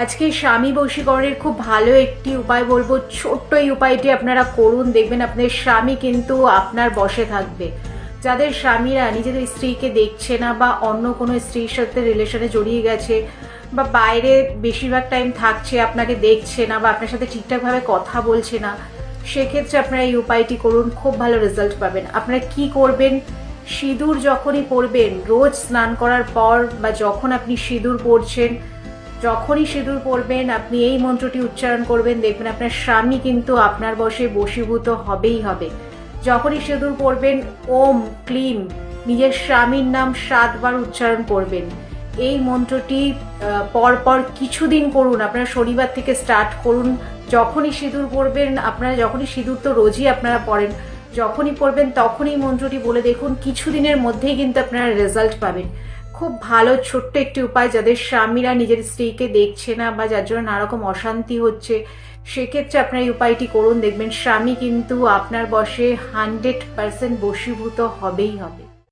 আজকে স্বামী বশীকরণের খুব ভালো একটি উপায় বলব, ছোট্ট এই উপায়টি আপনারা করুন, দেখবেন আপনার স্বামী কিন্তু আপনার বসে থাকবে। যাদের স্বামীরা নিজেদের স্ত্রীকে দেখছে না বা অন্য কোনো স্ত্রীর সাথে রিলেশনে জড়িয়ে গেছে বা বাইরে বেশিরভাগ টাইম থাকছে, আপনাকে দেখছে না বা আপনার সাথে ঠিকঠাকভাবে কথা বলছে না, সেক্ষেত্রে আপনারা এই উপায়টি করুন, খুব ভালো রেজাল্ট পাবেন। আপনারা কি করবেন? সিঁদুর যখনই পরবেন, রোজ স্নান করার পর বা যখন আপনি সিঁদুর পরছেন যখনই সিঁদুর পরবেন, আপনি এই মন্ত্রটি উচ্চারণ করবেন, দেখবেন আপনার স্বামী কিন্তু আপনার বসে বশীভূত হবেই হবে। যখনই সিঁদুর পরবেন, ওম ক্লিম, নিজের স্বামীর নাম সাতবার উচ্চারণ করবেন। এই মন্ত্রটি পরপর কিছুদিন করুন, আপনারা শনিবার থেকে স্টার্ট করুন। যখনই সিঁদুর পরবেন, আপনারা যখনই সিঁদুর তো রোজই আপনারা পড়েন, যখনই পড়বেন তখনই মন্ত্রটি বলে দেখুন, কিছুদিনের মধ্যেই কিন্তু আপনারা রেজাল্ট পাবেন। খুব ভালো, ছোট্ট একটি উপায় যাদের স্বামীরা নিজের স্ত্রীকে দেখছে না বা যার জন্য নানারকম অশান্তি হচ্ছে, সেক্ষেত্রে আপনার এই উপায়টি করুন। দেখবেন স্বামী কিন্তু আপনার বসে হান্ড্রেড পার্সেন্ট বশীভূত হবেই হবে।